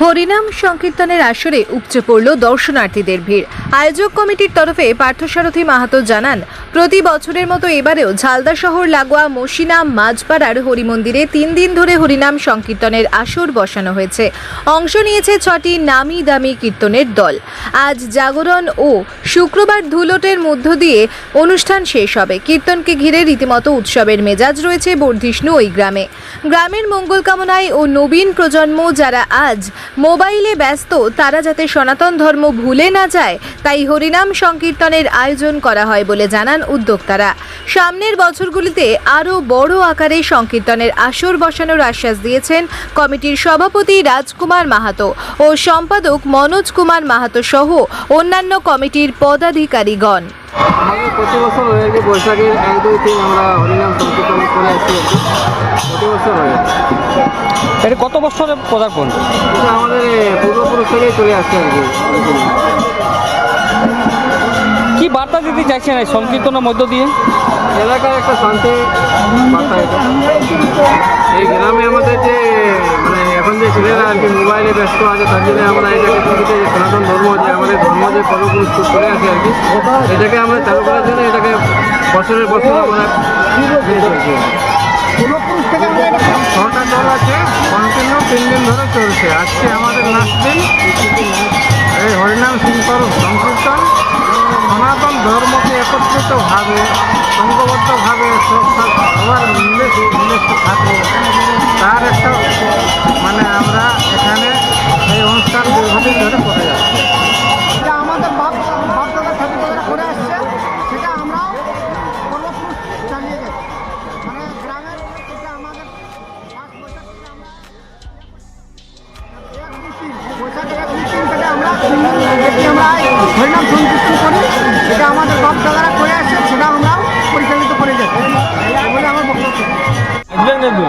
হরিনাম সংকীর্তনের আসরে উপচে পড়ল দর্শনার্থীদের ভিড়। আয়োজক কমিটির তরফে পার্থসারথী মাহাতো জানান, প্রতি বছরের মতো এবারেও ঝালদা শহর, লাগোয়া মসিনাম মাঝপাড়ার হরিমন্দিরে তিন দিন ধরে হরিনাম সংকীর্তনের আসর বসানো হয়েছে। অংশ নিয়েছে ছটি নামি দামি কীর্তনের দল। আজ জাগরণ ও শুক্রবার ধুলোটের মধ্য দিয়ে অনুষ্ঠান শেষ হবে। কীর্তনকে ঘিরে রীতিমতো উৎসবের মেজাজ রয়েছে বর্ধিষ্ণু ওই গ্রামে। গ্রামের মঙ্গল কামনায় ও নবীন প্রজন্ম যারা আজ মোবাইলে ব্যস্ত, তারা যাতে সনাতন ধর্ম ভুলে না যায়, তাই হরিনাম সংকীর্তনের আয়োজন করা হয় বলে জানান উদ্যোক্তারা। সামনের বছরগুলিতে আরও বড় আকারে সংকীর্তনের আসর বসানোর আশ্বাস দিয়েছেন কমিটির সভাপতি রাজকুমার মাহাতো ও সম্পাদক মনোজ কুমার মাহাতো সহ অন্যান্য কমিটির পদাধিকারীগণ। আমাদের প্রতি বছর হয়ে গিয়ে বৈশাখের এক, দুই, তিন আমরা হরিনাম সংকীর্তন করে আসছি প্রতি বছর হয়ে। এটা কত বছরের পদার্পণ? আমাদের পূর্বপুরুষ থেকেই চলে আসছে আর কি। কি বার্তা দিতে চাইছেন এই সংকীর্তনের মধ্য দিয়ে? এলাকার একটা শান্তি বার্তা এটা। এই গ্রামে আমাদের যে মানে এখন যে ছেলেরা আর কি মোবাইলে ব্যস্ত আছে তার জন্য আমরা এটাকে যে সনাতন ধর্ম যে আমাদের ধর্ম যে পূর্বপুরুষ চলে আসে আর কি এটাকে আমরা চালু করার জন্য এটাকে বছরের বছর আমরা তিন দিন ধরে চলছে। আজকে আমাদের লাস্ট দিন এই হরিনাম সিংকর সংকীর্তন। সনাতন ধর্মকে একত্রিতভাবে সংঘবদ্ধভাবে সব সব- সবার মিলে মিলে থাকব তার দেখি আমরা হরিনাম সন্তুষ্ট করি এটা আমাদের বাপ দাদারা করে আসছে, সেটা আমরা পরিচালিত করে যাচ্ছি বলে আমার বক্তব্য।